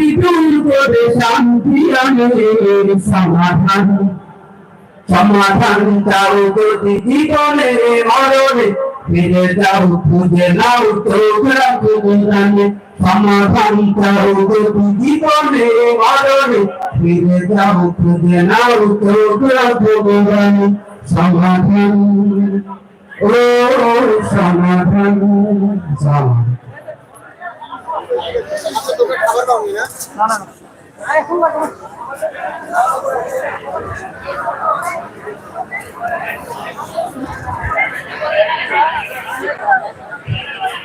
অশান্তি দূর করে শান্তি আনে সমাধান। সমাধান চাও যদি জীবনে মরণে। ফিরে যাও, খুঁজে নাও তোমরা ভগবানে সমাধান চাও যদি জীবনে মরণে। ফিরে যাও, খুঁজে নাও ভগবানে সমাধান, ও সমাধান সমাধান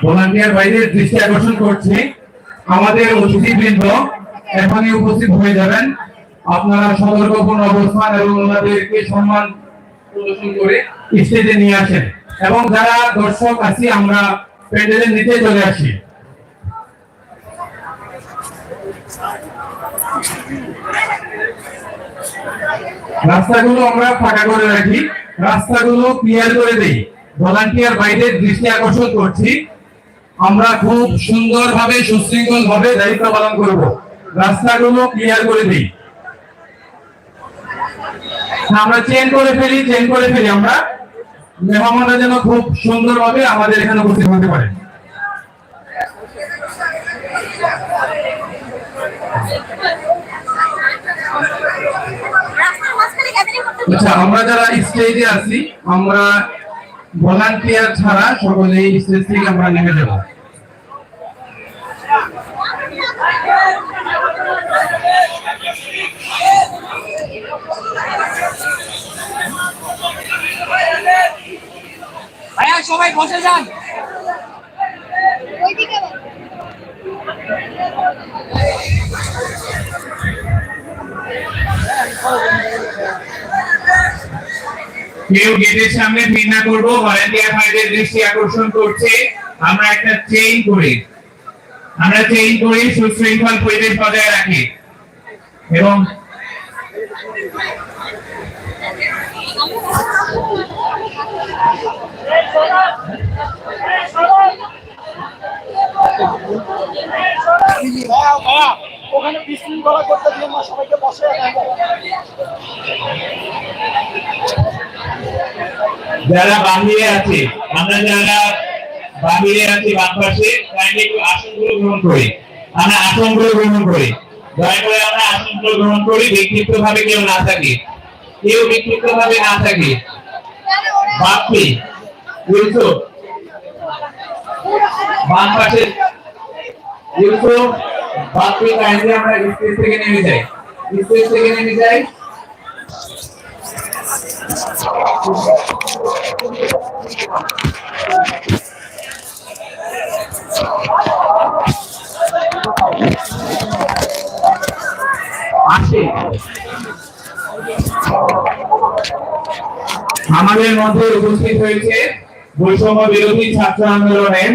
ভলান্টিয়ার বাইরের দৃষ্টি আকর্ষণ করছি। আমাদের অতিথিবৃন্দ উপস্থিত হয়ে যাবেন। আপনারা সতর্কপূর্ণ অবস্থান এবং ওনাদেরকে সম্মান প্রদর্শন করে স্টেজে নিয়ে আসেন। এবং যারা দর্শক আছি আমরা প্যান্ডেলের নিচে চলে আসি। রাস্তাগুলো আমরা ফাঁকা করে রাখি, রাস্তাগুলো ক্লিয়ার করে দিই। ভলান্টিয়ার বাইরে দৃষ্টি আকর্ষণ করছি। আমরা খুব সুন্দরভাবে সুশৃঙ্খল ভাবে দায়িত্ব পালন করব। রাস্তাগুলো ক্লিয়ার করে দিই। আমরা চেন করে ফেলি চেন করে ফেলি আমরা। মেহমানরা যেন খুব সুন্দরভাবে আমাদের এখানে উপস্থিত হতে পারে আচ্ছা আমরা যারা স্টেজে আছি আমরা ভলান্টিয়ার ছাড়া সকলে স্টেজ থেকে আমরা নেমে যাব ভাইয়া সবাই বসে যান ওইদিকে। কেউ গেটের সামনে না করব ভলান্টিয়ার ভাইদের দৃষ্টি আকর্ষণ করছে। আমরা একটা চেইন করি, আমরা চেইন করি সুশৃঙ্খল পরিবেশ বজায় রাখি। এবং ওখানে বিশৃঙ্খলা করতে না সবাইকে বসে যারা বাহিরে আছে, আমরা যারা বাহিরে আছি বাম পাশে একটু আসনগুলো গ্রহণ করি। আমরা আসনগুলো গ্রহণ করি। দয়া করে আমরা আসনগুলো গ্রহণ করি ব্যক্তিত্ব ভাবে কেউ না থাকে। কেউ ব্যক্তিত্ব ভাবে না থাকে। বাপি, ইউসুফ বাম পাশে বাপি কাইন্ডলি আমরা স্টেজ থেকে নেমে যাই। স্টেজ থেকে নেমে যাই। আমাদের মধ্যে উপস্থিত হয়েছে বৈষম্য বিরোধী ছাত্র আন্দোলনের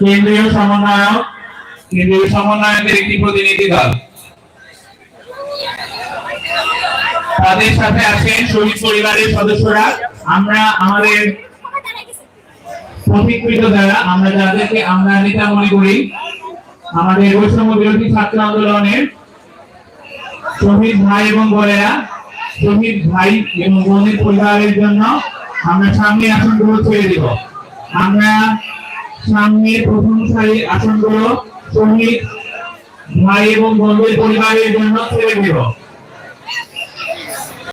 কেন্দ্রীয় সমন্বয়ক, কেন্দ্রীয় সমন্বয়কের একটি প্রতিনিধি দল। তাদের সাথে আছেন শহীদ পরিবারের সদস্যরা। আমরা আমাদের প্রতিকৃত দ্বারা আমরা যাদেরকে আমরা নেতা মনে করি, আমাদের বৈষম্য বিরোধী ছাত্র আন্দোলনের শহীদ ভাই এবং বোনেরা, শহীদ ভাই এবং বোনের পরিবারের জন্য আমরা সামনে আসনগুলো ছেড়ে দেব। আমরা সামনে প্রথম সারি আসনগুলো শহীদ ভাই এবং বোনদের পরিবারের জন্য ছেড়ে দেব।